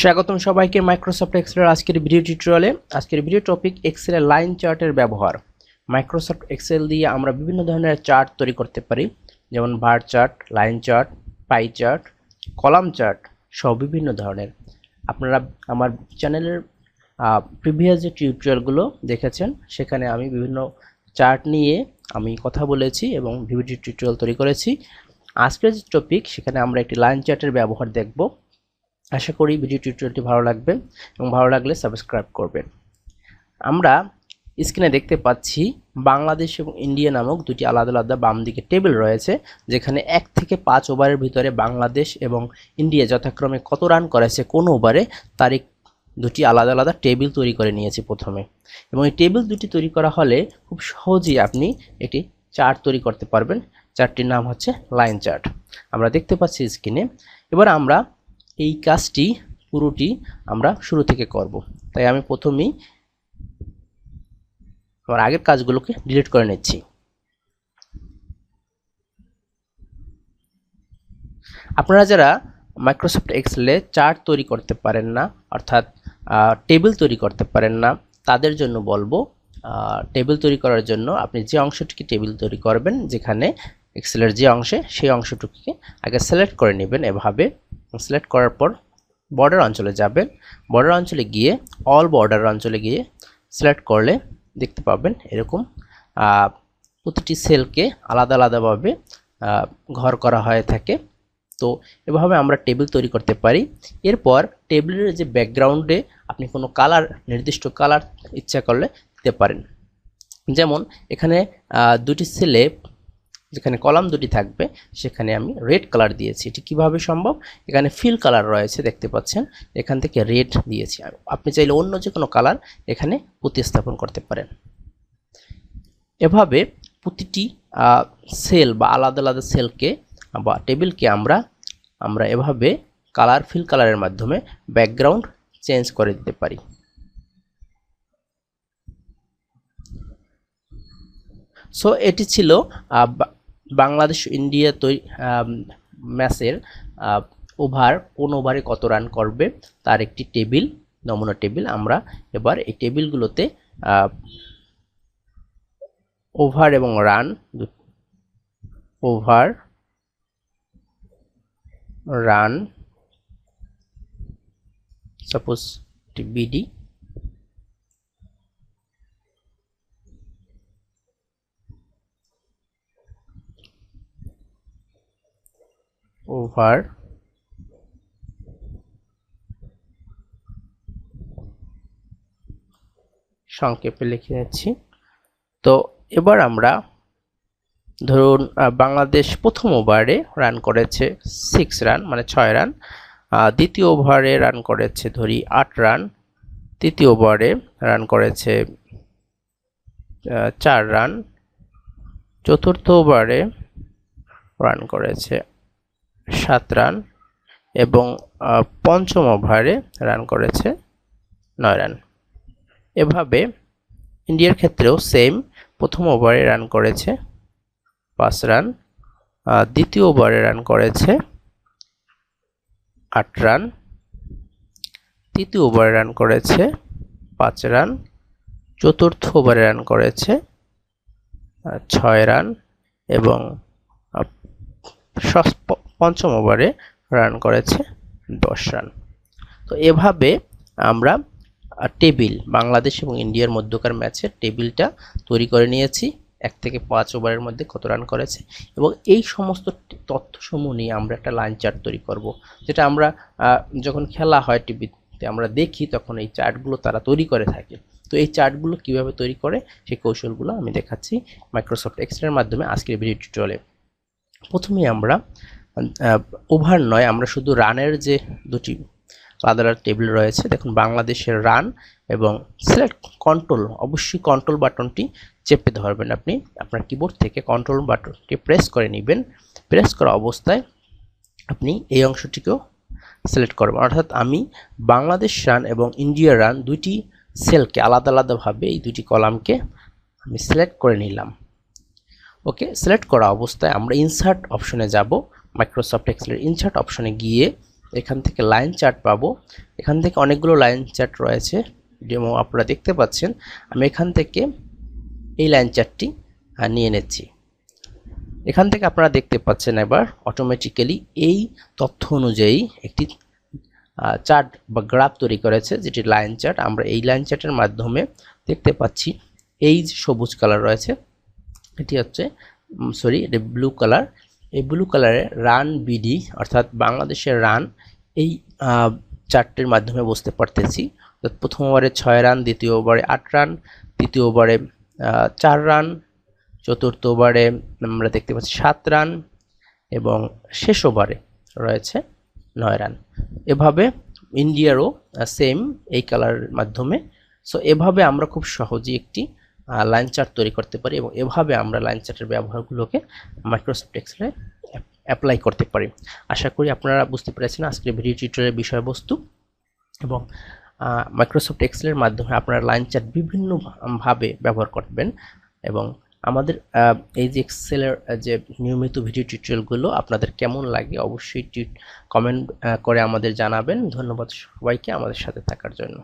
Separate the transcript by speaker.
Speaker 1: স্বাগতম সবাইকে মাইক্রোসফট এক্সেলের আজকের ভিডিও টিউটোরিয়ালে আজকের ভিডিও টপিক এক্সেলের লাইন চার্টের ব্যবহার। মাইক্রোসফট এক্সেল দিয়ে আমরা বিভিন্ন ধরনের চার্ট তৈরি করতে পারি। যেমন bar chart line chart pie chart column chart সহ বিভিন্ন ধরনের। আপনারা আমার চ্যানেলের প্রিভিয়াস যে টিউটোরিয়ালগুলো দেখেছেন, সেখানে আমি বিভিন্ন চার্ট নিয়ে আমি কথা বলেছি এবং ভিডিও টিউটোরিয়াল তৈরি করেছি। আজকের যে টপিক সেখানে আমরা একটি লাইন চার্টের ব্যবহার দেখব। আশা করি ভিডিও টিউটোরিয়ালটি ভালো লাগবে এবং ভালো লাগলে সাবস্ক্রাইব করবেন। আমরা স্ক্রিনে দেখতে পাচ্ছি বাংলাদেশ এবং ইন্ডিয়া নামক দুটি আলাদা আলাদা বাম দিকে টেবিল রয়েছে, যেখানে এক থেকে পাঁচ ওভারের ভিতরে বাংলাদেশ এবং ইন্ডিয়া যথাক্রমে কত রান করেছে কোন ওভারে তার দুটি আলাদা আলাদা টেবিল তৈরি করে নিয়েছি প্রথমে। এবং এই টেবিল দুটি তৈরি করা হলে খুব সহজেই আপনি একটি চার্ট তৈরি করতে পারবেন। চার্টটির নাম হচ্ছে লাইন চার্ট আমরা দেখতে পাচ্ছি স্ক্রিনে এবার আমরা এই কাজটি, পুরোটি আমরা শুরু থেকে করব। তাই আমি প্রথমেই আমার আগের কাজগুলোকে ডিলিট করে নিচ্ছি। আপনারা যারা মাইক্রোসফট এক্সেলে চার্ট তৈরি করতে পারেন না, অর্থাৎ টেবিল তৈরি করতে পারেন না, তাদের জন্য বলব টেবিল তৈরি করার জন্য আপনি যে অংশটিকে টেবিল তৈরি করবেন, যেখানে এক্সেলের যে অংশে সেই অংশটুকুকে আগে সিলেক্ট করে নেবেন। এভাবে সিলেক্ট করার পর বর্ডার অঞ্চলে যাবেন। বর্ডার অঞ্চলে গিয়ে অল বর্ডার অঞ্চলে গিয়ে সিলেক্ট করলে দেখতে পাবেন এরকম প্রতিটি সেলকে আলাদা আলাদাভাবে ঘর করা হয়ে থাকে। তো এভাবে আমরা টেবিল তৈরি করতে পারি। এরপর টেবিলের যে ব্যাকগ্রাউন্ডে আপনি কোনো কালার নির্দিষ্ট কালার ইচ্ছা করলে দিতে পারেন। যেমন এখানে দুটি সেলে যেখানে কলাম দুটি থাকবে, সেখানে আমি রেড কালার দিয়েছি। এটি কীভাবে সম্ভব? এখানে ফিল কালার রয়েছে, দেখতে পাচ্ছেন। এখান থেকে রেড দিয়েছি। আপনি চাইলে অন্য যে কোনো কালার এখানে প্রতিস্থাপন করতে পারেন। এভাবে প্রতিটি সেল বা আলাদা আলাদা সেলকে বা টেবিলকে আমরা আমরা এভাবে কালার ফিল কালারের মাধ্যমে ব্যাকগ্রাউন্ড চেঞ্জ করে দিতে পারি। সো এটি ছিল বাংলাদেশ ইন্ডিয়া তৈরি ম্যাচের ওভার কোন ওভারে কত রান করবে তার একটি টেবিল, নমুনা টেবিল আমরা এবার এই টেবিলগুলোতে ওভার এবং run, over, run, suppose BD over সংক্ষেপে লিখে নিচ্ছি। তো এবার আমরা ধরুন বাংলাদেশ প্রথম ওভারে রান করেছে সিক্স রান মানে ছয় রান দ্বিতীয় ওভারে রান করেছে ধরি আট রান তৃতীয় ওভারে রান করেছে চার রান চতুর্থ ওভারে রান করেছে সাত রান এবং পঞ্চম ওভারে রান করেছে নয় রান। এভাবে ইন্ডিয়ার ক্ষেত্রেও সেম প্রথম ওভারে রান করেছে পাঁচ রান দ্বিতীয় ওভারে রান করেছে আট রান, তৃতীয় ওভারে রান করেছে পাঁচ রান, চতুর্থ ওভারে রান করেছে ছয় রান এবং পঞ্চম ওভারে রান করেছে দশ রান তো এভাবে আমরা টেবিল বাংলাদেশ এবং ইন্ডিয়ার মধ্যকার ম্যাচের টেবিলটা তৈরি করে নিয়েছি। এক থেকে পাঁচ ওভারের মধ্যে কত রান করেছে এবং এই সমস্ত তথ্যসমূহ নিয়ে আমরা একটা লাইন চার্ট তৈরি করব। যেটা আমরা যখন খেলা হয় টিভিতে আমরা দেখি, তখন এই চার্টগুলো তারা তৈরি করে থাকে। তো এই চার্টগুলো কীভাবে তৈরি করে, সেই কৌশলগুলো আমি দেখাচ্ছি মাইক্রোসফট এক্সেলের মাধ্যমে আজকের ভিডিও টিউটোরিয়ালে প্রথমে আমরা ওভার নয়, আমরা শুধু রানের যে দুটি আলাদা টেবিল রয়েছে, দেখুন বাংলাদেশের রান এবং সিলেক্ট কন্ট্রোল অবশ্যই কন্ট্রোল বাটনটি চেপে ধরবেন আপনি, আপনার কিবোর্ড থেকে কন্ট্রোল বাটনটি প্রেস করে নেবেন প্রেস করা অবস্থায় আপনি এই অংশটিকেও সিলেক্ট করবেন। অর্থাৎ আমি বাংলাদেশ রান এবং ইন্ডিয়া রান দুইটি সেলকে আলাদা আলাদাভাবে এই দুটি কলামকে আমি সিলেক্ট করে নিলাম। ওকে সিলেক্ট করা অবস্থায় আমরা ইনসার্ট অপশনে যাব। মাইক্রোসফট এক্সেলের ইনসার্ট অপশনে গিয়ে এখান থেকে লাইন চার্ট পাবো। এখান থেকে অনেকগুলো লাইন চার্ট রয়েছে। ডেমো আপনারা দেখতে পাচ্ছেন। আমি এখান থেকে এই লাইন চার্টটি নিয়ে নিচ্ছি। এখান থেকে আপনারা দেখতে পাচ্ছেন এবার অটোমেটিক্যালি এই তথ্য অনুযায়ী একটি চার্ট বা গ্রাফ তৈরি করেছে, যেটি লাইন চার্ট আমরা এই লাইন চার্টের মাধ্যমে দেখতে পাচ্ছি এই যে সবুজ কালার রয়েছে, এটি হচ্ছে সরি এটি ব্লু কালার এই ব্লু কালারে রান বিডি অর্থাৎ বাংলাদেশের রান এই চারটির মাধ্যমে বুঝতে পারতেছি। প্রথম ওভারে ছয় রান দ্বিতীয় ওভারে আট রান তৃতীয় ওভারে চার রান চতুর্থ ওভারে আমরা দেখতে পাচ্ছি সাত রান এবং শেষ ওভারে রয়েছে নয় রান এভাবে ইন্ডিয়ারও সেম এই কালারের মাধ্যমে। সো এভাবে আমরা খুব সহজেই একটি লাইন চার্ট তৈরি করতে পারি এবং এভাবে আমরা লাইন চার্টের ব্যবহারগুলোকে মাইক্রোসফট এক্সেলে অ্যাপ্লাই করতে পারি। আশা করি আপনারা বুঝতে পেরেছেন আজকের ভিডিও টিউটোরিয়ালের বিষয়বস্তু এবং মাইক্রোসফট এক্সেলের মাধ্যমে আপনারা লাইন চার্ট বিভিন্নভাবে ব্যবহার করবেন এবং আমাদের এই যে এক্সেলের যে নিয়মিত ভিডিও টিউটোরিয়ালগুলো আপনাদের কেমন লাগে অবশ্যই কমেন্ট করে আমাদের জানাবেন। ধন্যবাদ সবাইকে আমাদের সাথে থাকার জন্য।